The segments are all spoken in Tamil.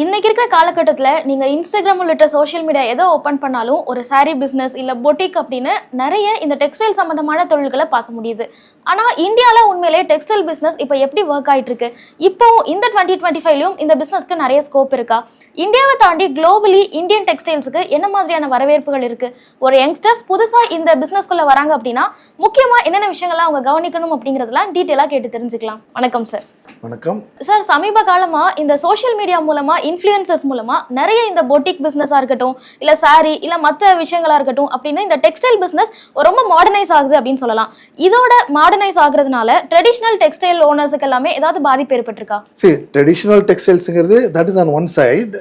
இன்னைக்கு இருக்கிற காலகட்டத்தில் நீங்கள் இன்ஸ்டாகிராம் உள்ளிட்ட சோஷியல் மீடியா எதோ ஓப்பன் பண்ணாலும் ஒரு சாரீ பிஸ்னஸ் இல்லை பொட்டிக் அப்படின்னு நிறைய இந்த டெக்ஸ்டைல் சம்மந்தமான தொழில்களை பார்க்க முடியுது. ஆனால் இந்தியாவில் உண்மையிலே டெக்ஸ்டைல் பிஸ்னஸ் இப்போ எப்படி ஒர்க் ஆகிட்டுருக்கு இப்போவும் இந்த டுவெண்ட்டி டுவெண்ட்டி ஃபைவ்லையும் இந்த பிஸ்னஸ்க்கு நிறைய ஸ்கோப் இருக்கா? இந்தியாவை தாண்டி குளோபலி இந்தியன் டெக்ஸ்டைல்ஸுக்கு என்ன மாதிரியான வரவேற்புகள் இருக்குது ஒரு யங்ஸ்டர்ஸ் புதுசாக இந்த பிஸ்னஸ்குள்ளே வராங்க அப்படின்னா முக்கியமாக என்னென்ன விஷயங்கள்லாம் அவங்க கவனிக்கணும் அப்படிங்கிறதெல்லாம் டீட்டெயிலாக கேட்டு தெரிஞ்சுக்கலாம். வணக்கம் சார் வணக்கம். சார் சமீப காலமா இந்த சோஷியல் மீடியா மூலமா இன்ஃப்ளூயன்சஸ் மூலமா நிறைய இந்த பொட்டிக் பிசினஸா இருக்கட்டும் இல்ல சாரி இல்ல மத்த விஷயங்களா இருக்கட்டும் அப்படின்னு இந்த டெக்ஸ்டைல் பிசினஸ் ரொம்ப மாடர்னைஸ் ஆகுது அப்படின்னு சொல்லலாம். இதோட மாடர்னைஸ் ஆகுறதுனால ட்ரெடிஷனல் டெக்ஸ்டைல் ஓனர்ஸுக்கு எல்லாமே ஏதாவது பாதிப்பு ஏற்பட்டிருக்கா? See traditional டெக்ஸ்டைல்ஸுங்கிறது that is on one side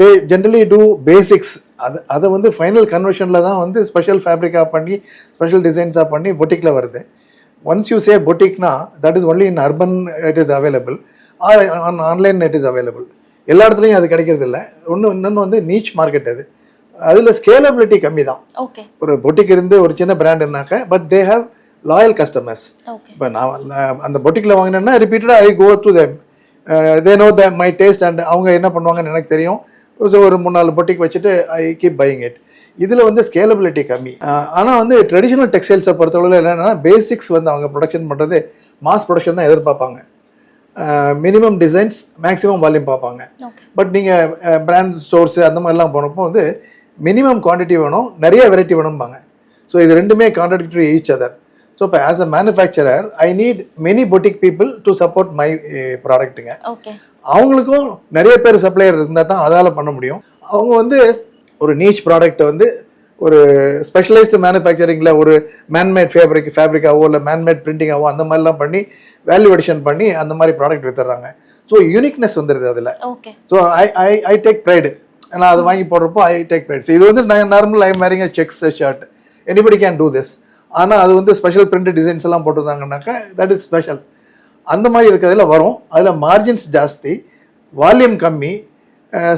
they generally do basics அது அதை வந்து ஃபைனல் கன்வர்ஷனில் தான் வந்து ஸ்பெஷல் ஃபேப்ரிக்காக பண்ணி ஸ்பெஷல் டிசைன்ஸாக பண்ணி பொட்டிக்கில் வருது. Once you say பொட்டிக்னா that is only in urban it is available or on online it is available எல்லா இடத்துலையும் அது கிடைக்கிறது இல்லை. ஒன்று இன்னொன்று வந்து நீச் மார்க்கெட் அது. அதில் ஸ்கேலபிலிட்டி கம்மி தான். ஒரு பொட்டிக் இருந்து ஒரு சின்ன பிராண்டுனாக்க but they have loyal customers இப்போ நான் அந்த பொட்டிக்கில் வாங்கினேன்னா ரிப்பீட்டடாக I go to them they know the my taste and அவங்க என்ன பண்ணுவாங்கன்னு எனக்கு தெரியும். ஒரு மூணு நாலு பொட்டிக் வச்சுட்டு ஐ கீப் பையிங் இட் இதில் வந்து ஸ்கேலபிலிட்டி கம்மி. ஆனால் வந்து ட்ரெடிஷ்னல் டெக்ஸ்டைல்ஸை பொறுத்தளவில் என்னென்னா பேசிக்ஸ் வந்து அவங்க ப்ரொடக்ஷன் பண்ணுறது மாஸ் ப்ரொடக்ஷன் தான் எதிர்பார்ப்பாங்க. மினிமம் டிசைன்ஸ் மேக்ஸிமம் வால்யூம் பார்ப்பாங்க. பட் நீங்கள் பிராண்ட் ஸ்டோர்ஸ் அந்த மாதிரிலாம் போனப்போ வந்து மினிமம் குவான்டிட்டி வேணும் நிறைய வெரைட்டி வேணும்பாங்க. ஸோ இது ரெண்டுமே கான்ட்ரடிக்டரி ஈச் அதர் ஸோ இப்போ as a manufacturer I need many boutique people to support my ப்ராடக்ட்டுங்க அவங்களுக்கும் நிறைய பேர் சப்ளையர் இருந்தால் தான் அதால் பண்ண முடியும். அவங்க வந்து ஒரு நீச் ப்ராடக்ட்டை வந்து ஒரு ஸ்பெஷலைஸ்டு மேனுஃபேக்சரிங்கில் ஒரு மேன்மேட் ஃபேப்ரிக் ஃபேப்ரிக்காவோ இல்லை மேன்மேட் பிரிண்டிங்காவோ அந்த மாதிரிலாம் பண்ணி வேல்யூ அடிஷன் பண்ணி அந்த மாதிரி ப்ராடக்ட் வித்துறாங்க ஸோ யூனிக்னஸ் வந்துடுது அதில். So I I I take pride நான் அது வாங்கி போடுறப்போ ஐ டேக் ப்ரைட் இது வந்து நான் normal I marrying checks shirt anybody can do this ஆனால் அது வந்து ஸ்பெஷல் பிரிண்ட் டிசைன்ஸ் எல்லாம் போட்டிருந்தாங்கன்னாக்கா தட் இஸ் ஸ்பெஷல் அந்த மாதிரி இருக்கிறதுல வரும். அதில் மார்ஜின்ஸ் ஜாஸ்தி. வால்யூம் கம்மி.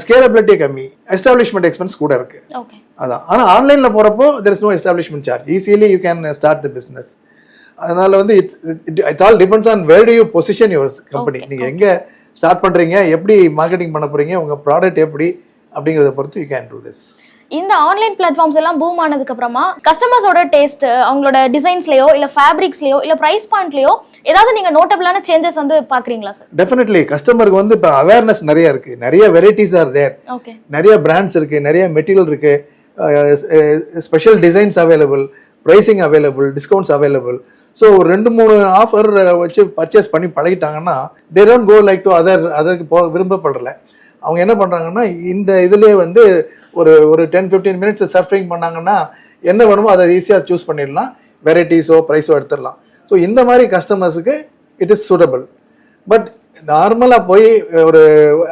ஸ்கேலபிலிட்டி கம்மி. எஸ்டாப்ளிஷ்மெண்ட் எக்ஸ்பென்ஸ் கூட இருக்கு. ஓகே அதான். ஆனால் ஆன்லைனில் போகிறப்போ there is no establishment charge easily you can start the business அதனால வந்து it's it all depends on where do you position your company நீங்கள் எங்கே ஸ்டார்ட் பண்ணுறீங்க எப்படி மார்க்கெட்டிங் பண்ண போகிறீங்க உங்கள் ப்ராடக்ட் எப்படி அப்படிங்கிறத பொறுத்து யூ கேன் டூ திஸ் இந்த ஆன்லைன் பிளாட்ஃபார்ம்ஸ் எல்லாம் பூம் ஆனதுக்கு அப்புறமா கஸ்டமர்ஸோட டேஸ்ட் அவங்களோட டிசைன்ஸ்லயோ இல்ல ஃபேப்ரிக்ஸ்லயோ இல்ல பிரைஸ் பாயிண்ட்லயோ ஏதாவது நீங்க நோட்டபிளான சேஞ்சஸ் வந்து பாக்குறீங்களா சார் டெஃபினெட்லி கஸ்டமருக்கு வந்து இப்போ அவேர்னஸ் நிறைய இருக்குது நிறைய வெரைட்டிஸ் ஆர் தேர் ஓகே நிறைய பிராண்ட்ஸ் இருக்குது நிறைய மெட்டீரியல் இருக்குது special designs available pricing available discounts available so ரெண்டு மூணு ஆஃபர் வச்சு பர்ச்சேஸ் பண்ணி பழகிட்டாங்கன்னா they don't go like to other அதற்கு போ விரும்பப்படல. அவங்க என்ன பண்ணுறாங்கன்னா இந்த இதுலேயே வந்து ஒரு ஒரு டென் ஃபிஃப்டீன் மினிட்ஸ் சர்ஃபிங் பண்ணாங்கன்னா என்ன வேணுமோ அதை ஈஸியாக சூஸ் பண்ணிடலாம். வெரைட்டிஸோ ப்ரைஸோ எடுத்துடலாம். ஸோ இந்த மாதிரி கஸ்டமர்ஸுக்கு இட் இஸ் சூட்டபிள் பட் நார்மலாக போய் ஒரு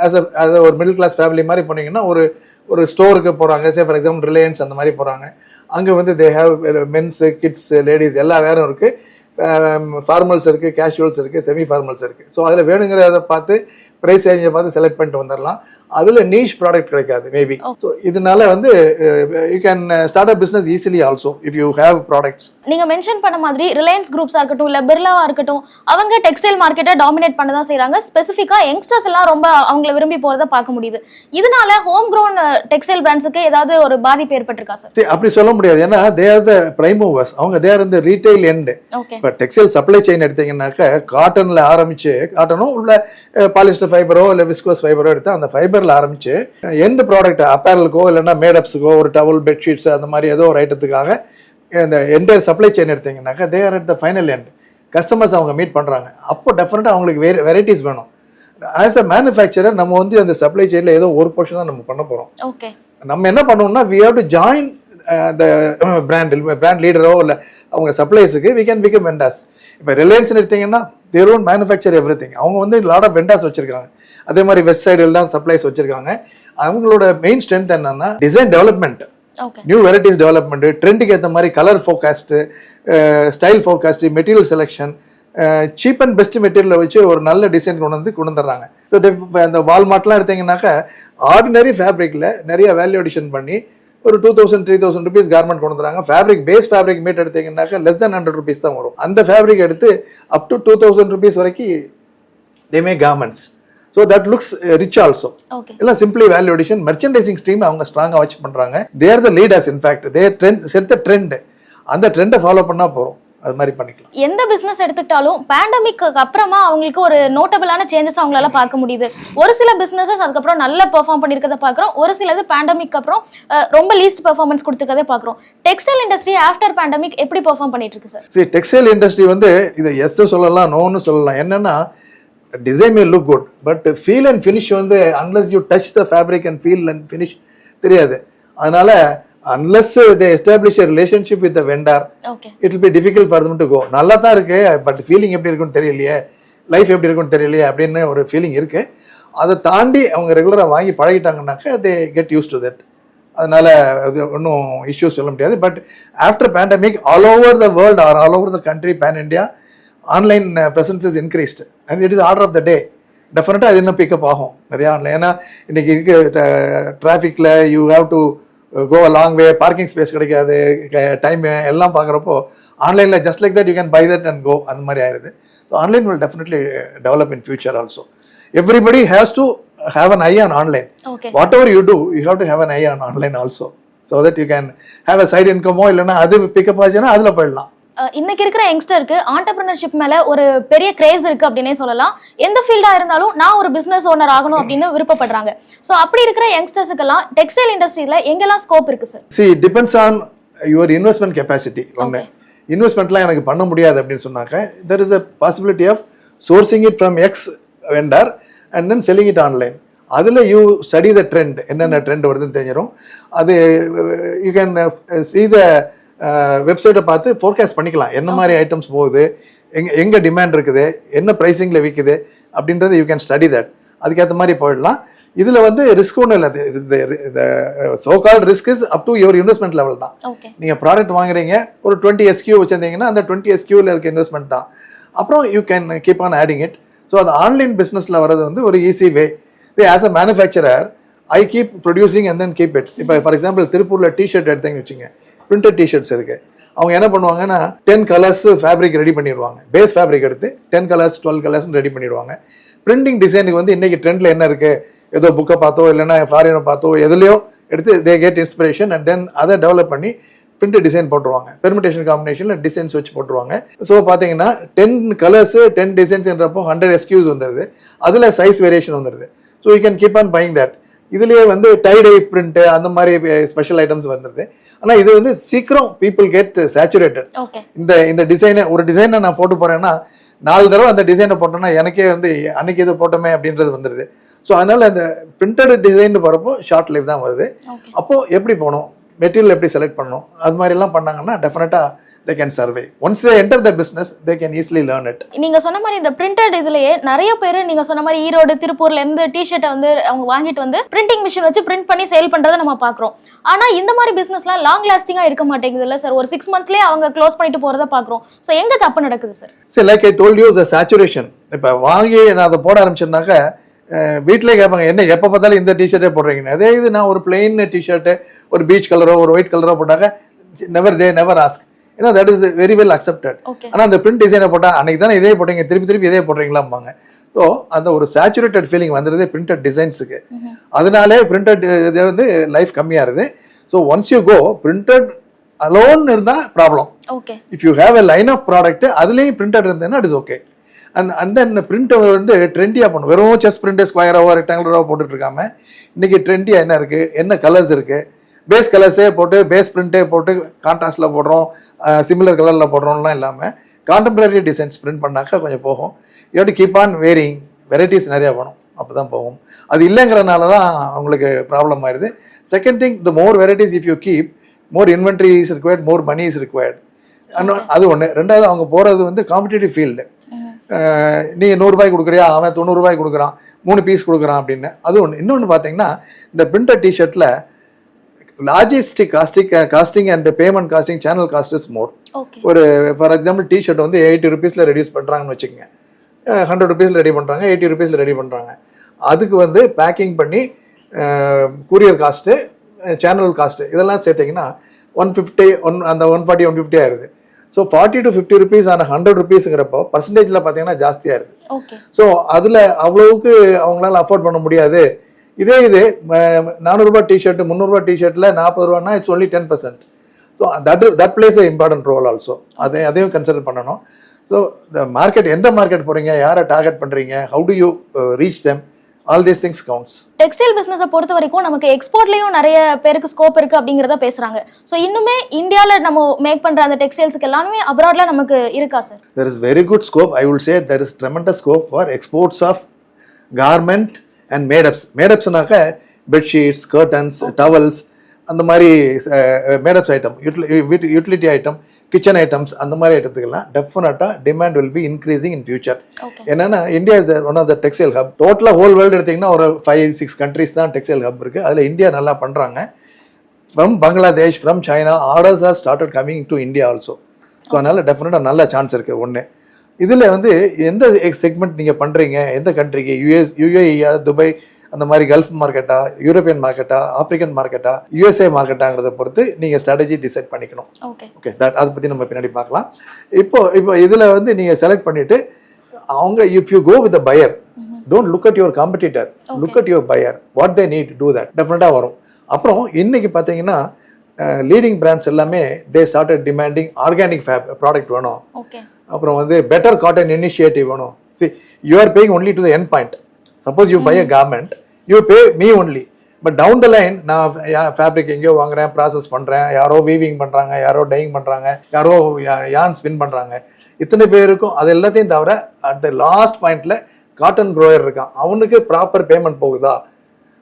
ஆஸ் அ as ஒரு மிடில் கிளாஸ் ஃபேமிலி மாதிரி போனீங்கன்னா ஒரு ஒரு ஸ்டோருக்கு போகிறாங்க சே ஃபார் எக்ஸாம்பிள் ரிலையன்ஸ் அந்த மாதிரி போகிறாங்க அங்கே வந்து they have men's kids ladies எல்லா வேறும் இருக்குது ஃபார்மல்ஸ் um, இருக்குது கேஷுவல்ஸ் இருக்குது செமி ஃபார்மல்ஸ் இருக்குது ஸோ அதில் வேணுங்கிறத பார்த்து ப்ரைஸ் ரேஞ்சை பார்த்து செலக்ட் பண்ணிட்டு வந்துடலாம். அதில் நீஷ் ப்ராடக்ட் கிடைக்காது மேபி ஸோ இதனால வந்து you can start a business easily also if you have products நீங்க மென்ஷன் பண்ண மாதிரி ரிலையன்ஸ் குரூப்ஸா இருக்கட்டும் இல்ல பிர்லாவா இருக்கட்டும் அவங்க டெக்ஸ்டைல் மார்க்கெட்டை டாமினேட் பண்ண தான் செய்றாங்க. ஸ்பெசிஃபிக்கா யங்ஸ்டர்ஸ் எல்லாம் ரொம்ப அவங்கள விரும்பி போறத பார்க்க முடியுது. இதனால ஹோம் க்ரோன் டெக்ஸ்டைல் பிராண்ட்ஸுக்கு ஏதாவது ஒரு பாதிப்பு ஏற்பட்டிருக்கா சார் அப்படி சொல்ல முடியாது. ஏன்னா they are the prime movers அவங்க தே ஆர் இந்த ரீட்டைல் எண்டு இப்போ டெக்ஸ்டைல் சப்ளை செயின் எடுத்தீங்கன்னாக்க காட்டனில் ஆரம்பிச்சு காட்டனும் உள்ள பாலிஸ்டர் ஃபைபரோ இல்லை விஸ்கோஸ் ஃபைபரோ எடுத்து அந்த ஃபைபரில் ஆரம்பிச்சு எண்ட் ப்ராடக்ட் அப்பேரலுக்கோ இல்லைன்னா மேடப்ஸுக்கோ ஒரு டவல் பெட்ஷீட்ஸ் அந்த மாதிரி ஏதோ ஒரு ஐட்டத்துக்காக இந்த entire supply chain எடுத்தீங்கன்னாக்கா they are at the final end customers அவங்க மீட் பண்ணுறாங்க அப்போ டெஃபினட்டாக அவங்களுக்கு வேறு வெரைட்டிஸ் வேணும். ஆஸ் அ மேனுஃபேக்சரர் நம்ம வந்து அந்த சப்ளை செயினில் ஏதோ ஒரு போர்ஷன் தான் நம்ம பண்ண போகிறோம் ஓகே நம்ம என்ன பண்ணுவோம்னா we have to join the brand brand லீடரோ இல்லை அவங்க சப்ளைஸுக்கு வி கேன் பிகம் வெண்டாஸ் இப்போ ரிலையன்ஸ் எடுத்தீங்கன்னா their own manufacture everything அவங்க வந்து லாட் ஆஃப் வெண்டாஸ் வச்சிருக்காங்க. அதே மாதிரி வெஸ்ட் சைடு எல்லாம் சப்ளைஸ் வச்சிருக்காங்க. அவங்களோட மெயின் ஸ்ட்ரென்த் என்னன்னா design development new varieties development ட்ரெண்டுக்கு ஏற்ற மாதிரி colour forecast style forecast material selection cheap and best மெட்டீரியலை வச்சு ஒரு நல்ல டிசைன் கொண்டு வந்து கொண்டு வந்துடுறாங்க. ஸோ அந்த வால்மார்ட்லாம் எடுத்தீங்கன்னாக்கா ஆர்டினரி ஃபேப்ரிக்கில் நிறைய வேல்யூ அடிஷன் பண்ணி ஒரு two thousand three thousand rupees garment கொண்டு வந்துறாங்க ஃபேப்ரிக் பேஸ் ஃபேப்ரிக் மீட் எடுத்தீங்கன்னாக்கா லெஸ் than ஹண்ட்ரட் ருபீஸ் தான் வரும். அந்த ஃபேப்ரிக் எடுத்து up to two thousand rupees வரைக்கும் they may garments so that looks rich also எல்லாம் simply value addition merchandising stream அவங்க ஸ்ட்ராங்காக வச்சு பண்றாங்க. They're the leaders in fact they're trend set the trend அந்த ட்ரெண்டை ஃபாலோ பண்ணா போறோம். அது மாதிரி பண்ணிக்கலாம். எந்த பிசினஸ் எடுத்துக்கிட்டாலும் பேண்டமிக்கு அப்புறமா அவங்களுக்கு ஒரு நோட்டபிளான சேஞ்சஸ் அவங்களால பார்க்க முடியுது. ஒரு சில பிசினஸஸ் அதுக்கப்புறம் நல்ல பெர்ஃபார்ம் பண்ணியிருக்கத பார்க்குறோம். ஒரு சிலது பேண்டமிக் அப்புறம் ரொம்ப லீஸ்ட் பெர்ஃபார்மன்ஸ் கொடுத்துருக்கதே பார்க்குறோம். டெக்ஸ்டைல் இண்டஸ்ட்ரி ஆஃப்டர் பேண்டமிக் எப்படி பெர்ஃபார்ம் பண்ணிட்டு இருக்கு சரி டெக்ஸ்டைல் இண்டஸ்ட்ரி வந்து இதை எஸ் சொல்லலாம் நோன்னு சொல்லலாம். என்னன்னா design may look good but feel and finish வந்து unless you touch the fabric and feel and finish தெரியாது. அதனால unless they establish relationship with vendor it be difficult for them to go நல்லா தான் இருக்கு பட் ஃபீலிங் எப்படி இருக்குன்னு தெரியலையே லைஃப் எப்படி இருக்குன்னு தெரியலையே அப்படின்னு ஒரு ஃபீலிங் இருக்கு. அதை தாண்டி அவங்க ரெகுலராக வாங்கி பழகிட்டாங்கன்னாக்கா they get use to that அதனால அது ஒன்றும் இஷ்யூஸ் சொல்ல முடியாது. But after pandemic all over the world or all over the country pan India online presence is increased and it is order of the day டெஃபினட்டாக அது இன்னும் பிக்கப் ஆகும். நிறையா ஆன்லைன் ஏன்னா இன்னைக்கு இருக்க டிராஃபிக்கில் you have to go long way parking space கிடைக்காது. டைம் எல்லாம் பார்க்குறப்போ ஆன்லைனில் just like that you can buy that and go அந்த மாதிரி ஆயிருது. So online will definitely develop in future also everybody has to have an eye on online whatever you do you have to have an eye on online also so that you can have a side இன்கமோ இல்லைன்னா அது பிக்கப் ஆச்சுன்னா அதில் போயிடலாம். இன்னைக்கு இருக்கிற யங்ஸ்டருக்கு ஆண்டர்பிரினர்ஷிப் மேல ஒரு பெரிய கிரேஸ் இருக்கு அப்படின்னே சொல்லலாம். எந்த ஃபீல்டா இருந்தாலும் நான் ஒரு பிசினஸ் ஓனர் ஆகணும் அப்படின்னு விருப்பப்படுறாங்க. சோ அப்படி இருக்கிற யங்ஸ்டர்ஸுக்கெல்லாம் டெக்ஸ்டைல் இண்டஸ்ட்ரியில எங்கெல்லாம் ஸ்கோப் இருக்கு sir see depends on your investment capacity ஒன்று இன்வெஸ்ட்மெண்ட்லாம் எனக்கு பண்ண முடியாது அப்படின்னு சொன்னாக்க there is a possibility of sourcing it from X vendor and then selling it online அதில் யூ ஸ்டடி த ட்ரெண்ட் என்னென்ன ட்ரெண்ட் வருதுன்னு தெரிஞ்சிடும் அது யூ கேன் see த வெப்சைட்டை பார்த்து ஃபோர்காஸ்ட் பண்ணிக்கலாம். என்ன மாதிரி ஐட்டம்ஸ் போகுது எங்க எங்கே டிமாண்ட் இருக்குது என்ன ப்ரைஸிங்கில் விற்குது அப்படின்றத யூ கேன் ஸ்டடி தட் அதுக்கேற்ற மாதிரி போயிடலாம். இதில் வந்து ரிஸ்க் ஒன்றும் இல்லை. So called risk is up to your investment level தான். நீங்கள் ப்ராடக்ட் வாங்குறீங்க ஒரு டுவெண்ட்டி எஸ்கியூ வச்சிருந்தீங்கன்னா அந்த டுவெண்ட்டி எஸ்கியூவில் இருக்க இன்வெஸ்ட்மெண்ட் தான். அப்புறம் you can keep on adding it so அது ஆன்லைன் பிஸ்னஸில் வர்றது வந்து ஒரு easy way as a manufacturer I keep producing and then keep it இப்போ ஃபார் எக்ஸாம்பிள் திருப்பூரில் டிஷர்ட் எடுத்தீங்கன்னு வச்சுங்க பிரிண்டட் டிஷர்ட்ஸ் இருக்கு. அவங்க என்ன பண்ணுவாங்கன்னா டென் கலர்ஸ் ஃபேப்ரிக் ரெடி பண்ணிடுவாங்க. பேஸ் ஃபேப்ரிக் எடுத்து ten colours twelve colours ready பண்ணிடுவாங்க. பிரிண்டிங் டிசைனுக்கு வந்து இன்னைக்கு ட்ரெண்ட்ல என்ன இருக்கு? ஏதோ புக்கை பார்த்தோ இல்லைன்னா ஃபாரினை பார்த்தோ எதுலையோ எடுத்து they get inspiration and then அதை டெவலப் பண்ணி பிரிண்ட் டிசைன் போட்டுருவாங்க. பெர்மிட்டேஷன் காம்பினேஷன்ல டிசைன்ஸ் வச்சு போட்டுருவாங்க. ஸோ பார்த்தீங்கன்னா டென் கலர்ஸ் டென் டிசைன்ஸ்ன்றப்போ ஹண்ட்ரட் எஸ்கியூஸ் வந்துடுது அதில் சைஸ் வேரியேஷன் வந்துடுது so you can keep on buying that இதுலேயே வந்து டைடை பிரிண்ட் அந்த மாதிரி eh, ஸ்பெஷல் ஐட்டம்ஸ் வந்துருது. ஆனா இது வந்து சீக்கிரம் பீப்புள் கெட் சேச்சுரேட்டட் இந்த இந்த டிசைனை ஒரு டிசைனை நான் போட்டு போறேன்னா நாலு தடவை அந்த டிசைனை போட்டோன்னா எனக்கே வந்து அன்னைக்கு இது போட்டோமே அப்படின்றது வந்துடுது ஸோ அதனால அந்த பிரிண்டட் டிசைன் போறப்போ ஷார்ட் லைஃப் தான் வருது. அப்போ எப்படி போகணும்? மெட்டீரியல் எப்படி செலக்ட் பண்ணணும்? அது மாதிரி எல்லாம் பண்ணாங்கன்னா டெஃபினட்டா they can survey once they enter the business they can easily learn it நீங்க சொன்ன மாதிரி இந்த பிரிண்டட் இதுலயே நிறைய பேர் நீங்க சொன்ன மாதிரி ஈரோடு திருப்பூர்ல இருந்து டிஷர்ட்டை வந்து அவங்க வாங்கிட்டு வந்து பிரிண்டிங் மிஷின் வச்சு பிரிண்ட் பண்ணி சேல் பண்றதை நம்ம பாக்குறோம் ஆனா இந்த மாதிரி பிசினஸ்லாம் லாங் லாஸ்டிங்கா இருக்க மாட்டேங்குது இல்ல சார் ஒரு சிக்ஸ் மந்த்லயே அவங்க க்ளோஸ் பண்ணிட்டு போறத பாக்குறோம் சோ எங்க தப்பு நடக்குது சார் சரி like I told you the saturation இப்போ வாங்கி நான் அதை போட ஆரம்பிச்சேன்னாக்க வீட்டிலே கேட்பாங்க என்ன எப்போ பார்த்தாலும் இந்த டிஷர்ட்டே போடுறீங்கன்னு. அதே இது நான் ஒரு பிளெயின் டிஷர்ட்டு ஒரு பீச் கலரோ ஒரு ஒயிட் கலரோ போட்டாக்க நெவர் தே நெவர் ஆஸ்க் ஏன்னா that is very well accepted ஆனால் அந்த பிரிண்ட் டிசைனை போட்டால் அன்னைக்கு தானே இதே போட்டீங்க திருப்பி திருப்பி இதே போடுறீங்களாம்பாங்க. ஸோ அந்த ஒரு சேச்சுரேட்டட் ஃபீலிங் வந்துடுது பிரிண்டட் டிசைன்ஸுக்கு அதனாலே பிரிண்டட் இது வந்து லைஃப் கம்மியாகுது so once you go printed alone இருந்தால் problem if you have a line of product அதுலேயும் பிரிண்டட் இருந்ததுன்னா it is okay and and then print வந்து ட்ரெண்டியாக பண்ணும் வெறும் செஸ் பிரிண்ட் ஸ்கொயராவோ ரெக்டாங்குலராவோ போட்டுட்டு இருக்காம இன்னைக்கு ட்ரெண்டியாக என்ன இருக்கு? என்ன கலர்ஸ் இருக்கு? பேஸ் கலர்ஸே போட்டு பேஸ் பிரிண்டே போட்டு கான்ட்ராஸ்டில் போடுறோம் சிமிலர் கலரில் போடுறோம்லாம் இல்லாமல் கான்டெம்பரரி டிசைன்ஸ் பிரிண்ட் பண்ணாக்கா கொஞ்சம் போகும். You to keep on varying varieties நிறையா வேணும். அப்போ தான் போகும். அது இல்லைங்கிறனால தான் அவங்களுக்கு ப்ராப்ளம் ஆயிடுது. Second thing the more varieties if you keep more inventory is required more money is required அது ஒன்று ரெண்டாவது அவங்க போகிறது வந்து காம்படிட்டிவ் ஃபீல்டு நீங்கள் நூறுரூபாய்க்கு கொடுக்குறியா? அவன் தொண்ணூறுரூபாய்க்கு கொடுக்குறான். மூணு பீஸ் கொடுக்குறான் அப்படின்னு. அது ஒன்று இன்னொன்று பார்த்தீங்கன்னா இந்த பிரிண்டட் டிஷர்ட்டில் logistic caustic costing and payment costing channel cost is more ஒரு ஃபார் எக்ஸாம்பிள் டிஷர்ட் வந்து எயிட்டி ருபீஸில் ரெடியூஸ் பண்ணுறாங்கன்னு வச்சுக்கோங்க. ஹண்ட்ரட் ருபீஸில் ரெடி பண்ணுறாங்க எயிட்டி ருபீஸில் ரெடி பண்ணுறாங்க அதுக்கு வந்து பேக்கிங் பண்ணி கூரியர் காஸ்ட்டு சேனல் காஸ்ட்டு இதெல்லாம் சேர்த்திங்கன்னா ஒன் ஃபிஃப்டி ஒன் அந்த ஒன் ஃபார்ட்டி ஒன் ஃபிஃப்டி ஆயிடுது so forty to fifty rupees ஆன ஹண்ட்ரட் ருபீஸுங்கிறப்போ பர்சன்டேஜில் பார்த்தீங்கன்னா ஜாஸ்தியாக இருக்குது ஸோ அதில் அவ்வளவுக்கு அவங்களால அஃபோர்ட் பண்ண முடியாது. இதே இது நானூறுரூபா டிஷர்ட் முந்நூறுரூவா டிஷர்ட்டில் நாற்பது ரூபான்னா it's only ten percent so that that place important role also அதை அதையும் கன்சிடர் பண்ணணும். ஸோ இந்த மார்க்கெட் எந்த மார்க்கெட் போகிறீங்க யாரை டார்கெட் பண்ணுறீங்க how do you reach them all these things counts textile பிசினஸை பொறுத்த வரைக்கும் நமக்கு எக்ஸ்போர்ட்லயும் நிறைய பேருக்கு ஸ்கோப் இருக்கு அப்படிங்கறத பேசுறாங்க. ஸோ இன்னுமே இந்தியால நம்ம மேக் பண்ற அந்த டெக்ஸ்டைல்ஸ்க்கு எல்லாமே அப்ராட்ல நமக்கு இருக்கா sir there is very good scope. I will say there is tremendous scope for exports of garment and made-ups. Made-upsனாக்க bedsheets, curtains, towels, அந்த மாதிரி made-ups item utility item kitchen items அந்த மாதிரி ஐட்டத்துக்கெல்லாம் டெஃபினட்டாக demand will be increasing in future என்னன்னா India is one of the textile hub டோட்டலாக ஹோல் வேர்ல்டு எடுத்தீங்கன்னா ஒரு ஃபைவ் சிக்ஸ் கண்ட்ரிஸ் தான் டெக்ஸ்டைல் ஹப் இருக்குது அதில் இந்தியா நல்லா பண்ணுறாங்க from Bangladesh from China orders are started coming to India also so அதனால் டெஃபினட்டாக நல்ல சான்ஸ் இருக்குது ஒன்று இதில் வந்து எந்த செக்மெண்ட் நீங்கள் பண்ணுறீங்க எந்த கண்ட்ரிக்கு யூஎஸ் யூஏஇயா துபாய்? அந்த மாதிரி கல்ஃப் மார்க்கெட்டா யூரோப்பியன் மார்க்கெட்டா ஆப்பிரிக்கன் மார்க்கெட்டா யூஎஸ்ஏ மார்க்கெட்டாங்கிறத பொறுத்து நீங்கள் ஸ்ட்ராட்டஜி டிசைட் பண்ணிக்கணும். ஓகே தட் அதை பற்றி நம்ம பின்னாடி பார்க்கலாம். இப்போ இப்போ இதில் வந்து நீங்கள் செலக்ட் பண்ணிட்டு அவங்க if you go with buyer don't look at your competitor look at your buyer what they need do that டெஃபினட்டாக வரும். அப்புறம் இன்னைக்கு பார்த்தீங்கன்னா லீடிங் பிராண்ட்ஸ் எல்லாமே they started demanding organic fab product வேணும். அப்புறம் வந்து பெட்டர் காட்டன் இனிஷியேட்டிவ் வேணும். See you are paying only to the end point suppose you buy a garment you pay me only but down the line நான் ஃபேப்ரிக் எங்கேயோ வாங்குறேன் ப்ராசஸ் பண்ணுறேன் யாரோ வீவிங் பண்ணுறாங்க யாரோ டையிங் பண்ணுறாங்க யாரோ யான் ஸ்பின் பண்ணுறாங்க இத்தனை பேருக்கும் அது எல்லாத்தையும் தவிர அட் த லாஸ்ட் பாயிண்ட்ல காட்டன் க்ரோயர் இருக்கான். அவனுக்கு ப்ராப்பர் பேமெண்ட் போகுதா?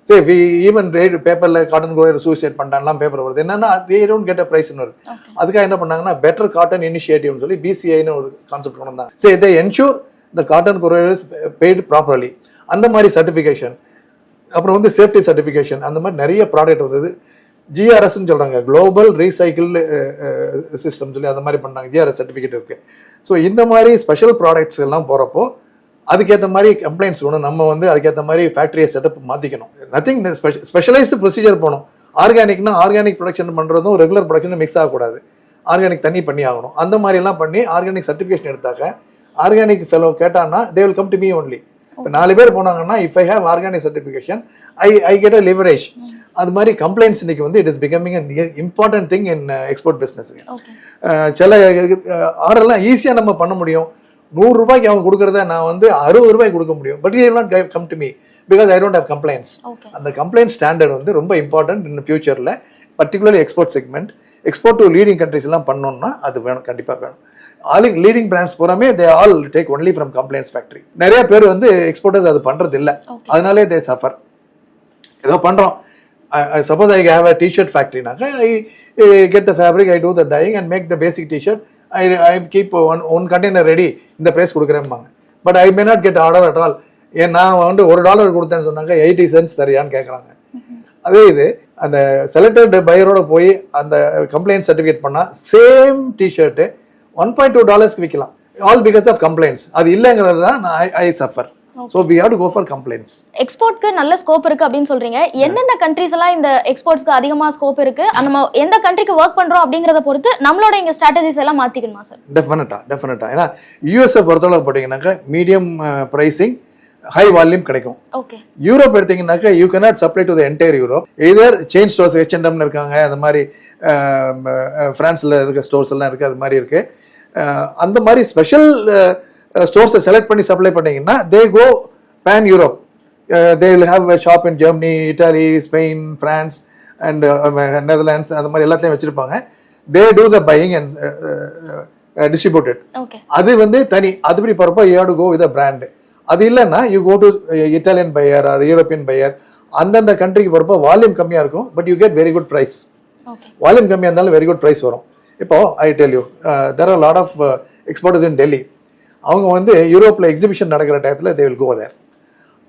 சரி வி ஈவன் ரேட் பேப்பரில் காட்டன் க்ரோயர் சூசைட் பண்ணிட்டான்லாம் பேப்பர் வருது. என்னன்னா தே டோன்ட் கெட் அ ப்ரைஸ்னு வருது. அதுக்காக என்ன பண்ணாங்கன்னா பெட்டர் காட்டன் இனிஷியேட்டிவ்னு சொல்லி பிசிஐன்னு ஒரு கான்செப்ட் கொண்டு வந்தாங்க. சரி they ensure the cotton grower is paid properly அந்த மாதிரி சர்டிஃபிகேஷன் அப்புறம் வந்து சேஃப்டி சர்டிஃபிகேஷன் அந்த மாதிரி நிறைய ப்ராடக்ட் வந்தது. ஜிஆர்எஸ்ன்னு சொல்கிறாங்க குளோபல் ரீசைக்கிள் சிஸ்டம் சொல்லி அந்த மாதிரி பண்ணாங்க. ஜிஆர்எஸ் சர்டிஃபிகேட் இருக்கு. ஸோ இந்த மாதிரி ஸ்பெஷல் ப்ராடக்ட்ஸ் எல்லாம் போகிறப்போ அதுக்கேற்ற மாதிரி கம்ப்ளைண்ட்ஸ் வேணும். நம்ம வந்து அதுக்கேற்ற மாதிரி ஃபேக்டரியை செட்டப் மாற்றிக்கணும் நத்திங் ஸ்பெஷலைஸ்டு ப்ரொசீஜர் போகணும். ஆர்கானிக்னா ஆர்கானிக் ப்ரொடக்ஷன் பண்ணுறதும் ரெகுலர் ப்ரொடக்ஷனும் மிக்ஸ் ஆகக்கூடாது. ஆர்கானிக் தண்ணி பண்ணி ஆகணும். அந்த மாதிரி எல்லாம் பண்ணி ஆர்கானிக் சர்டிஃபிகேஷன் எடுத்தாக்க ஆர்கானிக் ஃபெலோ கேட்டான்னா they will come to me only இப்போ நாலு பேர் போனாங்கன்னா if I have organic certification I I get a leverage அது மாதிரி கம்ப்ளைண்ட்ஸ் இன்னைக்கு வந்து it is becoming important thing in export business சில ஆர்டர்லாம் ஈஸியாக நம்ம பண்ண முடியும். நூறு ரூபாய்க்கு அவங்க கொடுக்குறத நான் வந்து அறுபது ரூபாய்க்கு கொடுக்க முடியும். But you not come to me because I don't have compliance அந்த கம்ப்ளைண்ட் ஸ்டாண்டர்ட் வந்து ரொம்ப இம்பார்ட்டன்ட் இன் ஃபியூச்சரில் particularly export segment export to leading countries எல்லாம் பண்ணோம்னா அது வேணும் கண்டிப்பாக வேணும். ஆல் லீடிங் பிராண்ட்ஸ் பூராமே they all take only from compliance factory நிறைய பேர் வந்து எக்ஸ்போர்ட்டர்ஸ் அது பண்றது இல்ல. அதனாலே தே சஃபர் ஏதோ பண்றோம். Suppose I have a T-shirt ஃபேக்ட்ரினாக்க I get the fabric I do the dyeing and make the basic T-shirt I I keep one one container ready இந்த price கொடுக்குறேன்பாங்க but I may not get order at all ஏன் நான் வந்து ஒரு டாலர் கொடுத்தேன்னு சொன்னாங்க எயிட்டி சென்ட்ஸ் தரியான்னு கேட்குறாங்க அதே இது அந்த செலக்டட் பையரோட போய் அந்த கம்ப்ளைண்ட் சர்டிஃபிகேட் பண்ணால் same t shirt one point two டாலர்ஸ்க்கு விற்கலாம் ஆல் பிகாஸ் ஆஃப் கம்ப்ளைண்ட்ஸ் அது இல்லைங்கிறது தான் நான் I suffer so we have to go for compliance எக்ஸ்போர்ட்க்கு நல்ல ஸ்கோப் இருக்கு அப்படின்னு சொல்றீங்க. என்னென்ன கண்ட்ரீஸ் எல்லாம் இந்த எக்ஸ்போர்ட்ஸ்க்கு அதிகமா ஸ்கோப் இருக்கு? நம்ம எந்த கண்ட்ரிக்கு ஒர்க் பண்றோம் அப்படிங்கறத பொறுத்து நம்மளோட இங்க ஸ்ட்ராட்டஜிஸ் எல்லாம் மாத்திக்கணுமா சார் டெஃபினட்டா டெஃபினட்டா ஏன்னா யூஎஸ்ஏ பொறுத்தளவு போட்டிங்கன்னாக்கா மீடியம் ப்ரைஸிங் ஹை வால்யூம் கிடைக்கும். Okay Europe எடுத்தீங்கன்னாக்கா you cannot supply to the entire Europe either chain stores ஹெச்என்எம்னு இருக்காங்க அந்த மாதிரி ஃப்ரான்ஸில் இருக்க ஸ்டோர்ஸ் எல்லாம் இருக்குது அது மாதிரி இருக்குது அந்த மாதிரி ஸ்பெஷல் ஸ்டோர்ஸை செலக்ட் பண்ணி சப்ளை பண்ணீங்கன்னா they go pan Europe they will have shop in Germany Italy Spain France and Netherlands அந்த மாதிரி எல்லாத்தையும் வச்சுருப்பாங்க. They do the buying and distributed அது வந்து தனி அதுபடி போகிறப்போ யூ கோ வித் பிராண்ட் அது இல்லைன்னா you go to Italian buyer or European buyer அந்தந்த கண்ட்ரிக்கு போகிறப்போ வால்யூம் கம்மியாக இருக்கும் but you get very good price volume கம்மியாக இருந்தாலும் வெரி குட் ப்ரைஸ் வரும். இப்போ I tell you there are lot of exporters in Delhi அவங்க வந்து யூரோப்பில் எக்ஸிபிஷன் நடக்கிற டயத்தில் தே வில் கோ தேர்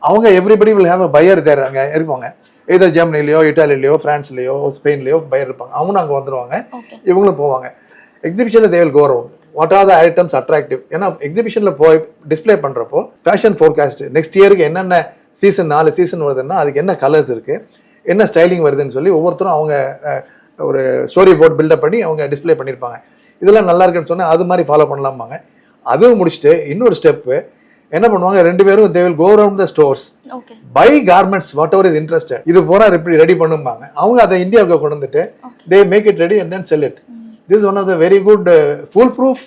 அவங்க everybody will have a buyer there அங்கே இருப்பாங்க இதர் ஜெர்மனிலையோ இட்டாலிலையோ ஃப்ரான்ஸ்லையோ ஸ்பெயின்லையோ பையர் இருப்பாங்க. அவங்களும் அங்கே வந்துடுவாங்க இவங்களும் போவாங்க. எக்ஸிபிஷனில் they will go around what are the items attractive ஏன்னா எக்ஸிபிஷனில் போய் டிஸ்ப்ளே பண்ணுறப்போ ஃபேஷன் ஃபோர்காஸ்ட் நெக்ஸ்ட் இயருக்கு என்னென்ன சீசன் நாலு சீசன் வருதுன்னா அதுக்கு என்ன கலர்ஸ் இருக்குது என்ன ஸ்டைலிங் வருதுன்னு சொல்லி ஒவ்வொருத்தரும் அவங்க ஒரு ஸ்டோரி போர்ட் பில்டப் பண்ணி அவங்க டிஸ்ப்ளே பண்ணியிருப்பாங்க இதெல்லாம் நல்லா இருக்குன்னு சொன்னா அது மாதிரி ஃபாலோ பண்ணலாமாங்க அதுவும் முடிச்சுட்டு இன்னொரு ஸ்டெப்பு என்ன பண்ணுவாங்க? ரெண்டு பேரும் they will go around the stores buy garments whatever is interested இது பூரா எப்படி ரெடி பண்ணுவாங்க அவங்க அதை இந்தியாவுக்கு கொண்டு வந்துட்டு they make it ready and then sell it this one of the very good foolproof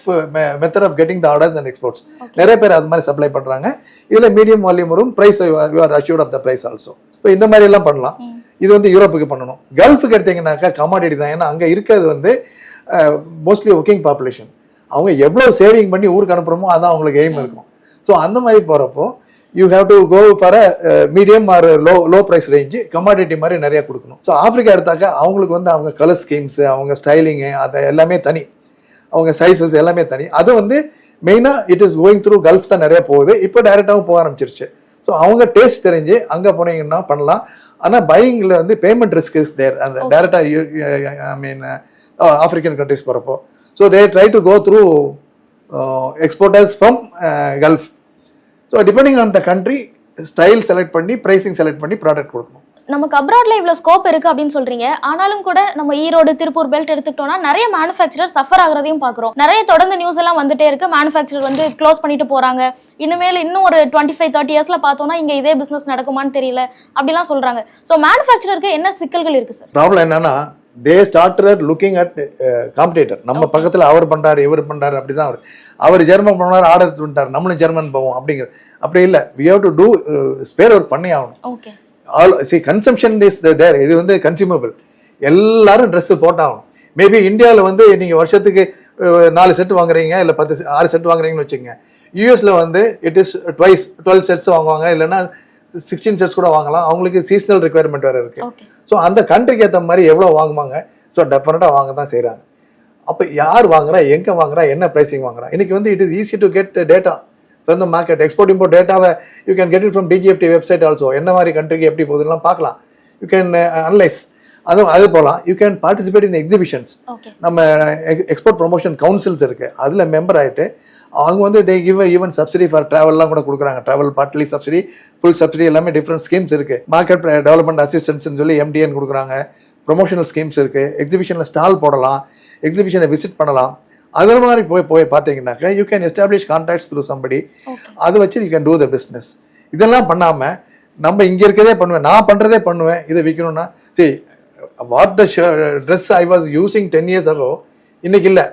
method of getting the orders and exports நிறைய பேர் அது மாதிரி சப்ளை பண்றாங்க. இதுல மீடியம் வால்யூம் வரும். Price you are assured of the price also இப்போ இந்த மாதிரி எல்லாம் பண்ணலாம். இது வந்து யூரோப்புக்கு பண்ணணும். கல்ஃபுக்கு எடுத்தீங்கன்னாக்கா கமாடிட்டி தான். ஏன்னா அங்க இருக்கிறது வந்து மோஸ்ட்லி ஒர்க்கிங் பாப்புலேஷன் அவங்க எவ்வளவு சேவிங் பண்ணி ஊருக்கு அனுப்புறோமோ அதான் அவங்களுக்கு எய்ம் இருக்கும் ஸோ அந்த மாதிரி போறப்போ you have to go for medium or low low price range commodity மாதிரி நிறைய கொடுக்கணும் ஸோ ஆப்பிரிக்கா எடுத்தாக்க அவங்களுக்கு வந்து அவங்க கலர் ஸ்கீம்ஸ் அவங்க ஸ்டைலிங்கு அது எல்லாமே தனி அவங்க சைஸஸ் எல்லாமே தனி அது வந்து மெயினாக it is going through Gulf தான் நிறைய போகுது இப்போ டைரெக்டாகவும் போக ஆரம்பிச்சிருச்சு ஸோ அவங்க டேஸ்ட் தெரிஞ்சு அங்கே போனீங்கன்னா பண்ணலாம் ஆனால் பையிங்கில் வந்து பேமெண்ட் ரிஸ்க் இஸ் தேர் அந்த டைரெக்டாக ஐ மீன் ஆப்பிரிக்கன் கண்ட்ரிஸ் போகிறப்போ so they try to go through exporters from Gulf so depending on the country style select பண்ணி ப்ரைசிங் செலக்ட் பண்ணி ப்ராடக்ட் கொடுக்கணும். நமக்கு அப்ராட்ல இவ்வளவு ஸ்கோப் இருக்கு அப்படின்னு சொல்றீங்க. ஆனாலும் கூட நம்ம ஈரோடு திருப்பூர் பெல்ட் எடுத்துக்கிட்டோம்னா நிறைய மேனுஃபேக்சரர் சஃபர் ஆகுறதையும் பாக்குறோம் நிறைய தொடர்ந்து நியூஸ் எல்லாம் வந்துட்டே இருக்கு. மேனுஃபேக்சரர் வந்து க்ளோஸ் பண்ணிட்டு போறாங்க. இனிமேல் இன்னும் ஒரு டுவெண்ட்டி ஃபைவ் தேர்ட்டி இயர்ஸ்ல பார்த்தோம்னா இங்க இதே பிசினஸ் நடக்குமான்னு தெரியல. அப்படிலாம் சொல்றாங்க. ஸோ மேனுஃபேக்சரருக்கு என்ன சிக்கல்கள் இருக்கு சார் ப்ராப்ளம் என்னன்னா they started looking at competitor நம்ம பக்கத்துல அவர் பண்றாரு இவர் பண்றாரு அப்படிதான் அவர். அவர் ஜெர்மன் பண்ணாரு ஆர்டர் பண்ணிட்டார் நம்மளும் ஜெர்மன் போவோம் அப்படிங்கிறது அப்படி இல்லை. We have to do spare work பண்ணி ஆகணும். All see consumption is there இது வந்து கன்சியூமபிள் எல்லாரும் ட்ரெஸ் போட்டாகணும். மேபி இந்தியாவில் வந்து நீங்கள் வருஷத்துக்கு அஹ், நாலு செட் வாங்குறீங்க இல்லை பத்து ஆறு செட் வாங்குறீங்கன்னு வச்சுக்கோங்க. யூஎஸில் வந்து it is twice twelve sets வாங்குவாங்க இல்லைன்னா சிக்ஸ்டீன் செட்ஸ் கூட வாங்கலாம். அவங்களுக்கு சீசனல் ரெக்குயர்மெண்ட் வேறு இருக்குது ஸோ அந்த கண்ட்ரிக்கு ஏற்ற மாதிரி எவ்வளோ வாங்குவாங்க? ஸோ டெஃபினட்டாக வாங்க தான் செய்கிறாங்க அப்போ யார் வாங்குறா? எங்கே வாங்குறா? என்ன ப்ரைஸிங் வாங்குறா? இன்னைக்கு வந்து it is easy to get data from the market export import டேட்டாவை you can get it from DGFT website also என்ன மாதிரி கண்ட்ரிக்கு எப்படி போகுதுலாம் பார்க்கலாம். யூ கேன் அனலைஸ் அதுவும் அது போகலாம் you can participate in exhibitions நம்ம எக்ஸ்போர்ட் ப்ரொமோஷன் கவுன்சில்ஸ் இருக்கு. அதில் மெம்பர் ஆயிட்டு அவங்க வந்து they give even subsidy for ட்ராவல்லாம் கூட கொடுக்குறாங்க. Travel partly subsidy full subsidy எல்லாமே டிஃப்ரெண்ட் ஸ்கீம்ஸ் இருக்கு. மார்க்கெட் டெவலப்மெண்ட் அசிஸ்டன்ஸ் சொல்லி எம்டிஎன் கொடுக்குறாங்க. ப்ரொமோஷனல் ஸ்கீம்ஸ் இருக்கு. எக்ஸிபிஷனில் ஸ்டால் போடலாம். எக்ஸிபிஷனை விசிட் பண்ணலாம். அது மாதிரி போய் போய் பார்த்தீங்கன்னாக்கா you can establish contacts through somebody அதை வச்சு you can do the business இதெல்லாம் பண்ணாமல் நம்ம இங்கே இருக்கதே பண்ணுவேன் நான் பண்ணுறதே பண்ணுவேன் இதை விற்கணும்னா சரி what the dress I was using ten years ago இன்னைக்கு இல்லை.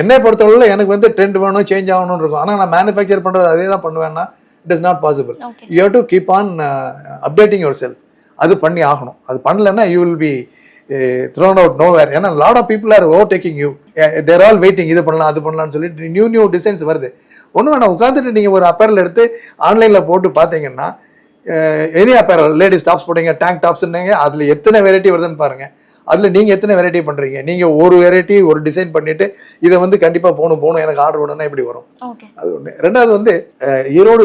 என்னை பொறுத்தளவில் எனக்கு வந்து ட்ரெண்ட் வேணும் சேஞ்ச் ஆகணும்னு இருக்கும். ஆனால் நான் மேனுஃபேக்சர் பண்ணுறது அதே தான் பண்ணுவேன்னா it is not possible you have to keep on updating yourself அது பண்ணி ஆகணும். அது பண்ணலைன்னா you will be thrown out nowhere ஏன்னா lot of people are overtaking you there all waiting இது பண்ணலாம் அது பண்ணலாம்னு சொல்லிட்டு நியூ நியூ டிசைன்ஸ் வருது. ஒன்றும் வேணாம் உட்காந்துட்டு நீங்கள் ஒரு அப்பேரல் எடுத்து ஆன்லைனில் போட்டு பார்த்தீங்கன்னா எனி அப்பேரல் லேடிஸ் டாப்ஸ் போட்டீங்க டேங்க் டாப்ஸ்ன்னீங்க அதில் எத்தனை வெரைட்டி வருதுன்னு பாருங்க. அதில் நீங்கள் எத்தனை வெரைட்டி பண்ணுறீங்க நீங்கள் ஒரு வெரைட்டி ஒரு டிசைன் பண்ணிட்டு இதை வந்து கண்டிப்பாக போகணும் போகணும். எனக்கு ஆர்டர் வேணும்னா எப்படி வரும். அது ஒன்று ரெண்டாவது வந்து ஈரோடு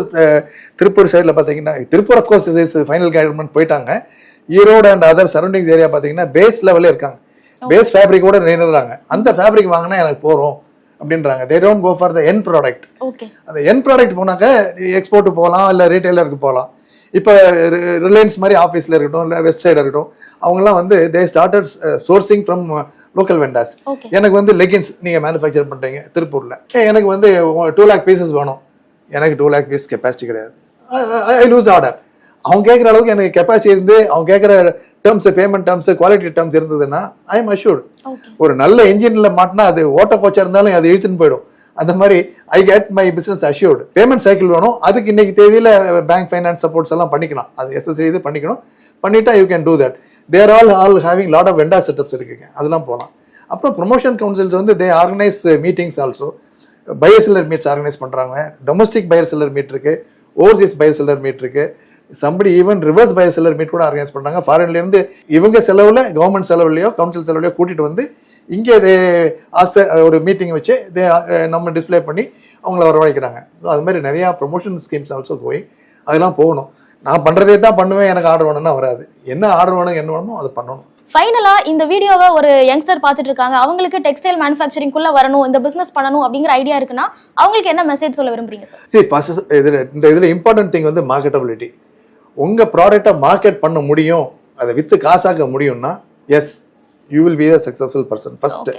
திருப்பூர் சைடில் பார்த்தீங்கன்னா திருப்பூர் அஃப்கோர்ஸ் ஃபைனல் கவர்மெண்ட் போயிட்டாங்க. Erode and other surroundings area பார்த்தீங்கன்னா பேஸ் லெவலில் இருக்காங்க. பேஸ் ஃபேப்ரிக்கோட நின்றுறாங்க அந்த ஃபேப்ரிக் வாங்கினா எனக்கு போகிறோம் அப்படின்றாங்க. They don't go for the end product அந்த என் ப்ராடக்ட் போனாக்க எக்ஸ்போர்ட் போகலாம் இல்லை ரீட்டைலருக்கு போகலாம். இப்போ ரிலையன்ஸ் மாதிரி ஆஃபீஸில் இருக்கட்டும் இல்லை வெஸ்ட் சைடு இருக்கட்டும் அவங்கலாம் வந்து they started sourcing from local vendors எனக்கு வந்து லெகின்ஸ் நீங்கள் மேனுஃபேக்சர் பண்ணுறீங்க திருப்பூரில். எனக்கு வந்து டூ லேக் பீசஸ் வேணும். எனக்கு டூ லேக் பீஸ் கெப்பாசிட்டி கிடையாது. ஐ லூஸ் ஆர்டர் அவங்க கேட்குற அளவுக்கு எனக்கு கெப்பாசிட்டி இருந்து அவங்க கேட்குற terms payment terms quality terms இருந்ததுன்னா ஐ எம் அஷ்யூர்ட் ஒரு நல்ல இன்ஜினில் மாட்டினா அது ஓட்ட கோச்சா இருந்தாலும் அது இழுத்துன்னு போயிடும். அந்த மாதிரி I get my business assured payment cycle வேணும். அதுக்கு இன்னைக்கு தேதியில் பேங்க் ஃபைனான்ஸ் சப்போர்ட்ஸ் எல்லாம் பண்ணிக்கலாம். அது எஸ்எஸ்சி இது பண்ணிக்கணும். பண்ணிட்டா you can do that there all all having lot of vendor setups இருக்குங்க. அதெல்லாம் போகலாம் அப்புறம் ப்ரொமோஷன் கவுன்சில்ஸ் வந்து they organise meetings also buyer seller meets organise பண்ணுறாங்க டொமஸ்டிக் பயர் செல்லர் மீட் இருக்கு. ஓவர்சீஸ் பயர் செல்லர் மீட் இருக்கு. Somebody even reverse buyer seller meet கூட ஆர்கனைஸ் பண்ணுறாங்க ஃபாரின்லேருந்து இவங்க செலவில் கவர்மெண்ட் செலவுலையோ கவுன்சில் செலவுலையோ கூட்டிகிட்டு வந்து இங்கே இது ஆசை ஒரு மீட்டிங் வச்சு அஹ், நம்ம டிஸ்ப்ளே பண்ணி அவங்கள வரவழைக்கிறாங்க. ஸோ அது மாதிரி நிறையா ப்ரொமோஷன் ஸ்கீம்ஸ் ஆல்சோ போய் அதெல்லாம் போகணும். நான் பண்ணுறதே தான் பண்ணுவேன் எனக்கு ஆர்டர் வேணும்னா வராது. என்ன ஆர்டர் வேணும் என்ன வேணுமோ அதை பண்ணணும். ஃபைனலா இந்த வீடியோவை ஒரு யங்ஸ்டர் பார்த்துட்டு இருக்காங்க. அவங்களுக்கு டெக்ஸ்டைல் மேனுஃபேக்சரிங்குள்ள வரணும் இந்த பிசினஸ் பண்ணணும் அப்படிங்கிற ஐடியா இருக்குன்னா அவங்களுக்கு என்ன மெசேஜ் சொல்ல விரும்புறீங்க சார் சரி ஃபர்ஸ்ட் இதில் இந்த இதில் இம்பார்ட்டன்ட் திங் வந்து மார்க்கெட்டபிலிட்டி உங்கள் ப்ராடக்டை மார்க்கெட் பண்ண முடியும் அதை விற்று காசாக்க முடியும்னா yes you will be the successful person first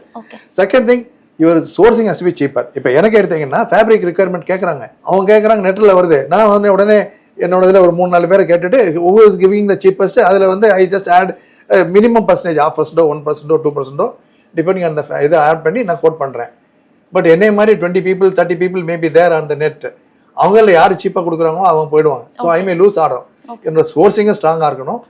second thing your sourcing has be cheaper இப்போ எனக்கு எடுத்தீங்கன்னா ஃபேப்ரிக் ரெக்குயர்மெண்ட் கேட்குறாங்க அவங்க கேட்குறாங்க நெட்டில் வருது. நான் வந்து உடனே என்னோட இதில் ஒரு மூணு நாலு பேரை கேட்டுட்டு இஸ் கிவிங் த சீப்பஸ்ட் அதில் வந்து I just add minimum percentage of percent one percent two percent depending அந்த இதை ஆட் பண்ணி நான் கோட் பண்ணுறேன் பட் என்னை மாதிரி twenty people thirty people maybe there on the net அவங்கள யார் சீப்பாக கொடுக்குறாங்களோ அவங்க போயிடுவாங்க. ஸோ ஐ மே லூஸ் ஆடுறோம் என்னோட சோர்சிங்கும் ஸ்ட்ராங்காக இருக்கணும்.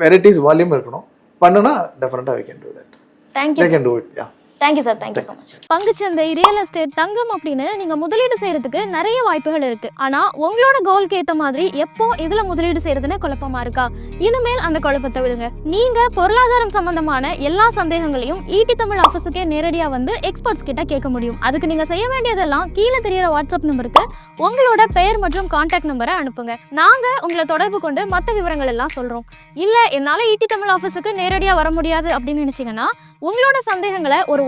வெரைட்டிஸ் வால்யூம் இருக்கணும். பண்ணுனா டெஃபினட்டாக we can do that thank you can do it yeah thank you sir thank you so much பங்குச்சந்தை ரியல் எஸ்டேட் தங்கம் அப்படின்னு நீங்க முதலீடு செய்யறதுக்கு நிறைய வாய்ப்புகள் இருக்கு. ஆனா உங்களோட கோல்க்கு ஏத்த மாதிரி எப்போ இதுல முதலீடு செய்யறதுன்னு குழப்பமா இருக்கா? இனிமேல் அந்த குழப்பத்தை விடுங்க. நீங்க பொருளாதாரம் சம்பந்தமான எல்லா சந்தேகங்களையும் ஈட்டி தமிழ் ஆஃபீஸுக்கே நேரடியா வந்து எக்ஸ்பர்ட்ஸ் கிட்ட கேட்க முடியும். அதுக்கு நீங்க செய்ய வேண்டியதெல்லாம் கீழே தெரியற வாட்ஸ்அப் நம்பருக்கு உங்களோட பெயர் மற்றும் கான்டாக்ட் நம்பரை அனுப்புங்க. நாங்க உங்களை தொடர்பு கொண்டு மற்ற விவரங்கள் எல்லாம் சொல்றோம். இல்ல என்னால ஈட்டி தமிழ் ஆஃபீஸுக்கு நேரடியா வர முடியாது அப்படின்னு நினைச்சீங்கன்னா உங்களோட சந்தேகங்களை ஒரு